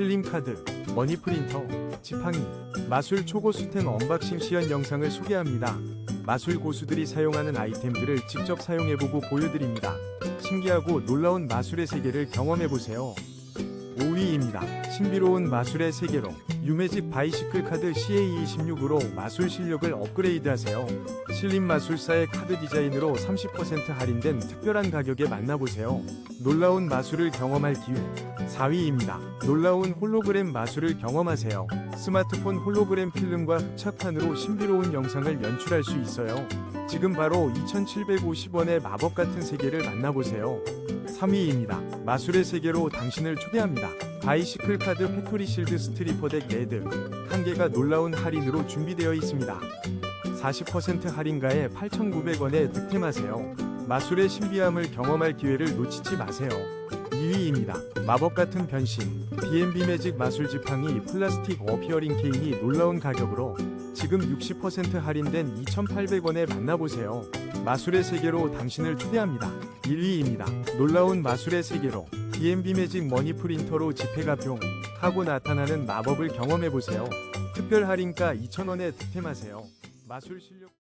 실링카드, 머니프린터, 지팡이, 마술 초고 수템 언박싱 시연 영상을 소개합니다. 마술 고수들이 사용하는 아이템들을 직접 사용해보고 보여드립니다. 신기하고 놀라운 마술의 세계를 경험해보세요. 5위입니다. 신비로운 마술의 세계로 유매직 바이시클 카드 CA26으로 마술 실력을 업그레이드하세요. 실린 마술사의 카드 디자인으로 30% 할인된 특별한 가격에 만나보세요. 놀라운 마술을 경험할 기회. 4위입니다. 놀라운 홀로그램 마술을 경험하세요. 스마트폰 홀로그램 필름과 흡착판으로 신비로운 영상을 연출할 수 있어요. 지금 바로 2,750원의 마법 같은 세계를 만나보세요. 3위입니다. 마술의 세계로 당신을 초대합니다. 바이시클 카드 팩토리 실드 스트리퍼 덱 레드 한 개가 놀라운 할인으로 준비되어 있습니다. 40% 할인가에 8,900원에 득템하세요. 마술의 신비함을 경험할 기회를 놓치지 마세요. 2위입니다. 마법 같은 변신 B&B 매직 마술 지팡이 플라스틱 어피어링 케인이 놀라운 가격으로 지금 60% 할인된 2,800원에 만나보세요. 마술의 세계로 당신을 초대합니다. 1위입니다. 놀라운 마술의 세계로 B&B 매직 머니 프린터로 지폐가 뿅 하고 나타나는 마법을 경험해보세요. 특별 할인가 2,000원에 득템하세요. 마술 실력